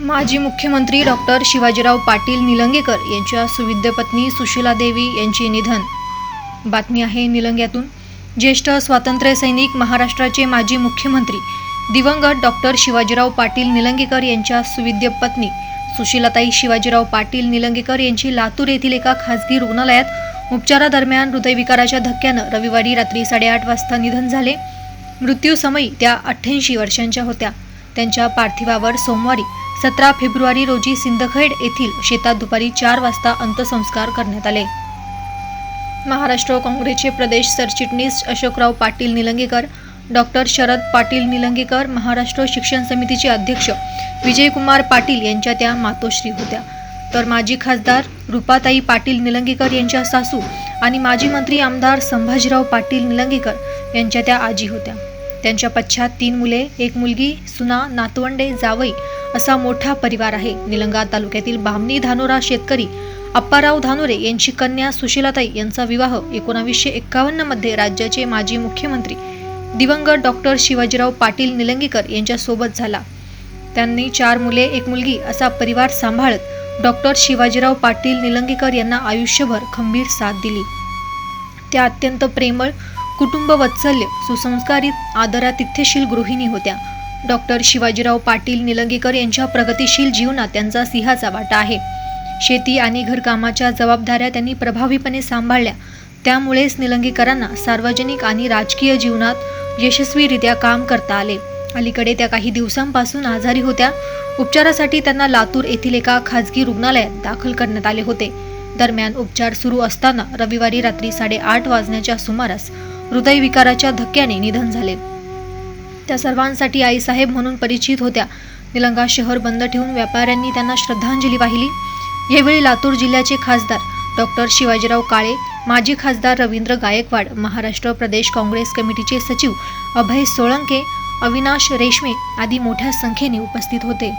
माजी मुख्यमंत्री डॉक्टर शिवाजीराव पाटील निलंगेकर यांच्या सुविद्य पत्नी सुशीला देवी यांचे निधन. बातमी आहे निलंग्यातून. ज्येष्ठ स्वातंत्र्य सैनिक महाराष्ट्राचे माजी मुख्यमंत्री दिवंगत डॉक्टर शिवाजीराव पाटील निलंगेकर यांच्या सुविद्य पत्नी सुशीलाताई शिवाजीराव पाटील निलंगेकर यांची लातूर येथील एका खासगी रुग्णालयात उपचारादरम्यान हृदयविकाराच्या धक्क्यानं रविवारी रात्री साडेआठ वाजता निधन झाले. मृत्यूसमयी त्या अठ्ठ्याऐंशी वर्षांच्या होत्या. त्यांच्या पार्थिवावर सोमवारी सतरा फेब्रुवारी रोजी सिंदखेड येथील शेतात दुपारी चार वाजता अंत्यसंस्कार करण्यात आले. महाराष्ट्र काँग्रेसचे प्रदेश सरचिटणीस अशोकराव पाटील निलंगेकर डॉक्टर शरद पाटील निलंगेकर महाराष्ट्र शिक्षण समितीचे अध्यक्ष विजयकुमार पाटील यांच्या त्या मातोश्री होत्या. तर माजी खासदार रुपाताई पाटील निलंगेकर यांच्या सासू आणि माजी मंत्री आमदार संभाजीराव पाटील निलंगेकर यांच्या त्या आजी होत्या. त्यांच्या पश्चात तीन मुले एक मुलगी सुना नातवंडे जावई असा मोठा परिवार आहे. निलंगा तालुक्यातील बामणी धानोरा शेतकरी अप्पाराव धानोरे यांची कन्या सुशीलाताई यांचा विवाह एकोणावीसशे एक्कावन्नमध्ये राज्याचे माजी मुख्यमंत्री दिवंगत डॉक्टर शिवाजीराव पाटील निलंगेकर यांच्यासोबत झाला. त्यांनी चार मुले एक मुलगी असा परिवार सांभाळत डॉक्टर शिवाजीराव पाटील निलंगेकर यांना आयुष्यभर खंबीर साथ दिली. त्या अत्यंत प्रेमळ कुटुंब वत्सल्य सुसंस्कारित आदरातिथ्यशील गृहिणी होत्या. डॉक्टर शिवाजीराव पाटील निलंगेकर यांच्या प्रगतिशील जीवनात त्यांचा सिंहाचा वाटा आहे. शेती आणि घरकामाच्या जबाबदाऱ्या त्यांनी प्रभावीपणे सांभाळल्या. त्यामुळेच निलंगेकरांना सार्वजनिक आणि राजकीय जीवनात यशस्वीरित्या काम करता आले. अलीकडे त्या काही दिवसांपासून आजारी होत्या. उपचारासाठी त्यांना लातूर येथील एका खाजगी रुग्णालयात दाखल करण्यात आले होते. दरम्यान उपचार सुरू असताना रविवारी रात्री साडेआठ वाजण्याच्या सुमारास हृदयविकाराच्या धक्क्याने निधन झाले. त्या सर्वांसाठी आईसाहेब म्हणून परिचित होत्या. निलंगा शहर बंद ठेवून व्यापाऱ्यांनी त्यांना श्रद्धांजली वाहिली. यावेळी लातूर जिल्ह्याचे खासदार डॉक्टर शिवाजीराव काळे माजी खासदार रवींद्र गायकवाड महाराष्ट्र प्रदेश काँग्रेस कमिटीचे सचिव अभय सोळंके अविनाश रेशमे आदी मोठ्या संख्येने उपस्थित होते.